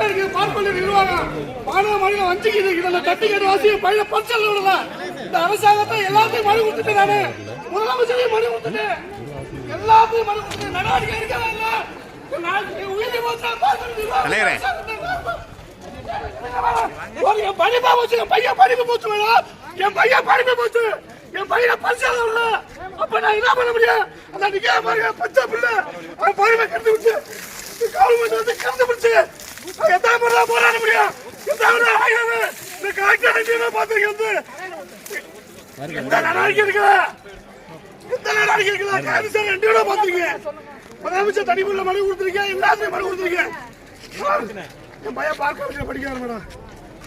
பக்கம் இருக்கு பார்ப்பள்ளி நிர்வாகம் மாணவ மணிகளை வஞ்சிக்குது. இதில் தட்டி கேட்டு வாசி பையனை பரிசல் விடல. இந்த அரசாங்கத்தை எல்லாத்தையும் மனு கொடுத்துட்டு நானு. முதலமைச்சரையும் மனு கொடுத்துட்டு எல்லாத்தையும் மனு கொடுத்துட்டு நடவடிக்கை இருக்கவே இல்லை. உயர்நீதிமன்ற பார்ப்பள்ளி நிர்வாகம் தலைவரே. ஒரு என் படிப்பா போச்சு என் பையன் படிப்பு போச்சு வேணாம் என் பையன் படிப்பு போச்சு. என் பையனை பரிசால உள்ள அப்ப நான் என்ன பண்ண முடியும்? அந்த நிக்க பாருங்க பச்சை பிள்ளை. அவன் இந்த கலெக்டர் நிச்சயமா பார்த்துருக்கேன் வந்து எந்த நடவடிக்கை இருக்குதா இந்த நடவடிக்கை இருக்குதா காங்கிரஸ் ரெண்டு விட பார்த்துருக்கேன் முதலமைச்சர் தனிப்புள்ள மனு கொடுத்துருக்கேன் எல்லாத்தையும் மனு கொடுத்துருக்கேன். என் பையன் பார்க்க வச்சு படிக்கிறார் மேடம்.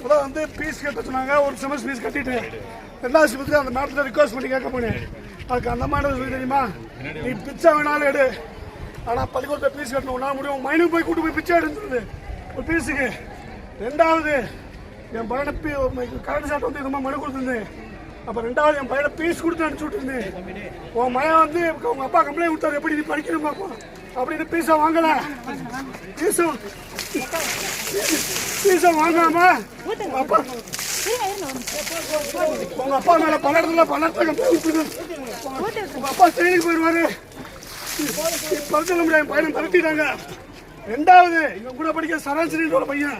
முதல்ல வந்து ஃபீஸ் கட்ட சொன்னாங்க ஒரு செமஸ்டர் ஃபீஸ் கட்டிட்டு. ரெண்டாவது செமஸ்டர் அந்த மேடத்தில் ரிக்வஸ்ட் பண்ணி கேட்க போனேன். அதுக்கு அந்த மேடம் சொல்லி தெரியுமா? நீ பிச்சை வேணாலும் எடு. ஆனால் பள்ளிக்கூடத்தை ஃபீஸ் கட்டணும் உன்னால் முடியும். உன் மைனுக்கு போய் கூட்டு போய் பிச்சை எடுன்னு சொல்லுது ஒரு ஃபீஸுக்கு ரெண்டாவது என் பையனை பீ கரண்ட் சாட் வந்து இது மனு கொடுத்துருந்தேன். அப்போ ரெண்டாவது என் பையனை பீஸ் கொடுத்து அனுப்பிச்சு விட்டுருந்தேன். உன் மகன் வந்து உங்கள் அப்பா கம்ப்ளைண்ட் கொடுத்தாரு. எப்படி நீ படிக்கணும் பார்ப்போம் அப்படின்னு பீஸை வாங்கல. பீஸும் பீஸை வாங்காம அப்பா உங்க அப்பா மேல பல இடத்துல பல இடத்துல அப்பா செயலுக்கு போயிடுவாரு பரிசல முடியாது பையனை மிரட்டிட்டாங்க ரெண்டாவது இவன் கூட படிக்கிற சராசரின்ற ஒரு பையன்.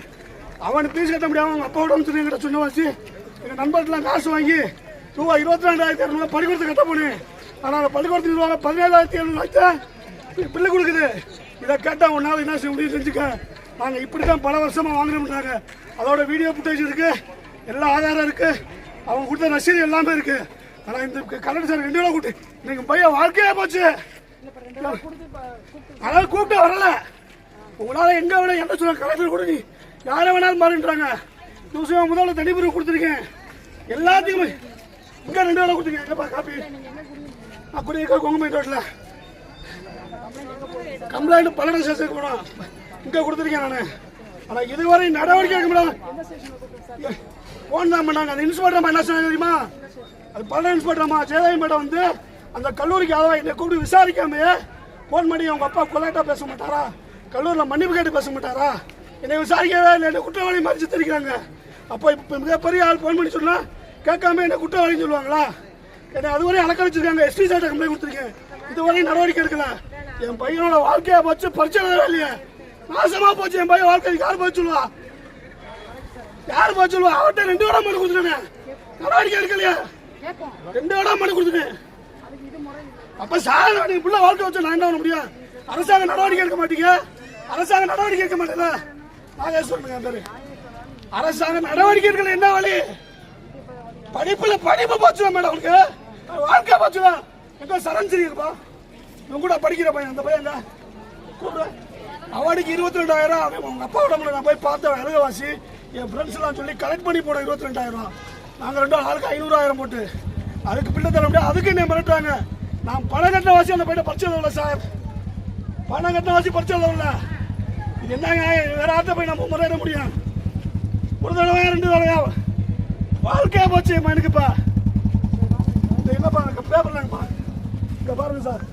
அவன் பீஸ் கட்ட முடியாம அவங்க அப்பாவோட வந்து என்கிட்ட சொன்ன வச்சு எங்க நண்பர்கிட்டலாம் காசு வாங்கி ரூபா இருபத்தி ரெண்டாயிரத்தி இரநூறுவா பள்ளிக்கூடத்தை கட்ட போனேன் ஆனால் அந்த பள்ளிக்கூடத்துக்கு ரூபா பதினேழாயிரத்தி எழுநூறு பிள்ளை கொடுக்குது. இதை கேட்டால் உன்னால என்ன செய்ய முடியும் செஞ்சுக்க நாங்கள் இப்படி தான் பல வருஷமாக வாங்குறோம்ன்றாங்க. அதோட வீடியோ ஃபுட்டேஜ் இருக்கு. எல்லா ஆதாரம் இருக்கு. அவங்க கொடுத்த ரசீது எல்லாமே இருக்கு. ஆனால் இந்த கலெக்டர் சார் ரெண்டு கூட்டு இன்னைக்கு பையன் வாழ்க்கையே போச்சு. அதாவது கூப்பிட்டு வரல. உங்களால எங்க வேணா என்ன சொல்ல கலெக்டர் கூட நீ யாரை வேணாலும் மாறின்றாங்க நியூஸ் முதல்ல தனிப்பிரிவு கொடுத்துருக்கேன். எல்லாத்துக்குமே இங்க ரெண்டு வேலை கொடுத்துருக்கேன். எங்கப்பா காப்பி? அப்படி இருக்க கொங்குமை ரோட்ல கம்ப்ளைண்ட் பல்லடம் ஸ்டேஷனுக்கு போனோம் இங்க கொடுத்துருக்கேன் நான். ஆனா இதுவரை நடவடிக்கை எடுக்க முடியாது போன் தான் பண்ணாங்க. அந்த இன்ஸ்பெக்டர் என்ன சொன்னாங்க தெரியுமா? அது பல்லடம் இன்ஸ்பெக்டர்மா ஜெயதாயி மேடம் வந்து அந்த கல்லூரிக்கு அதாவது என்னை கூப்பிட்டு விசாரிக்காமையே ஃபோன் பண்ணி அவங்க அப்பா கொலைட்டா பேச மாட்டாரா? கல்லூரில் மன்னிப்பு கேட்டு பேச மாட்டாரா? என்னை விசாரிக்கவே இல்லை. என்ன குற்றவாளி மாதிரி சித்தரிக்கிறாங்க. அப்போ இப்போ மிகப்பெரிய ஆள் ஃபோன் பண்ணி சொன்னால் கேட்காம என்ன குற்றவாளின்னு சொல்லுவாங்களா? என்னை அதுவரை அலக்கழிச்சிருக்காங்க எஸ்டி சார்ட்ட கம்ப்ளைண்ட் கொடுத்துருக்கேன். இதுவரையும் நடவடிக்கை எடுக்கல. என் பையனோட வாழ்க்கையை வச்சு பரிச்சை இல்லையே. நாசமா போச்சு. என் பையன் வாழ்க்கை யார் போய் சொல்லுவா? யார் போய் சொல்லுவா? அவர்கிட்ட ரெண்டு இடம் மனு கொடுத்துட்டேன். நடவடிக்கை எடுக்கலையா. ரெண்டு இடம் மனு கொடுத்துட்டேன் அப்ப சார் நீ பிள்ளை வாழ்க்கை வச்சு நான் என்ன பண்ண முடியும்? அரசாங்கம் நடவடிக்கை எடுக்க மாட்டீங்க? அரசாங்க நடவடிக்கை எடுக்க மாட்டேங்க நாகேஸ்வரன் அந்த அரசாங்கம் அரசாங்க நடவடிக்கை எடுக்கல என்ன வழி? படிப்புல படிப்பு போச்சுல மேடம் உனக்கு வாழ்க்கை போச்சுல எங்க சரஞ்சரி இருப்பா இவன் கூட படிக்கிற பையன் அந்த பையன் எங்க? அவனுக்கு இருபத்தி ரெண்டாயிரம் அவன் உங்க அப்பா உடம்புல நான் போய் பார்த்தேன் அழகவாசி என் ஃப்ரெண்ட்ஸ் எல்லாம் சொல்லி கலெக்ட் பண்ணி போட இருபத்தி ரெண்டாயிரம் நாங்க ரெண்டு ஆளுக்கு ஐநூறாயிரம் போட்டு. அதுக்கு பிள்ளை தர முடியாது. அதுக்கு என்ன மிரட்டாங்க நான் பணம் கட்டின வாசி அந்த பையனை படிச்சது இல்லை சார்? பணம் கட்டின வாசி பரிச்சை இல்லை என்னங்க? வேற ஆத்த போய் நம்ம முறையிட முடியும். ஒரு தடவை ரெண்டு தடவையா? வாழ்க்கையா போச்சு மனுக்குப்பா. இந்த என்னப்பா எனக்கு பேப்பர்லாங்கப்பா இங்க பாருங்க சார்.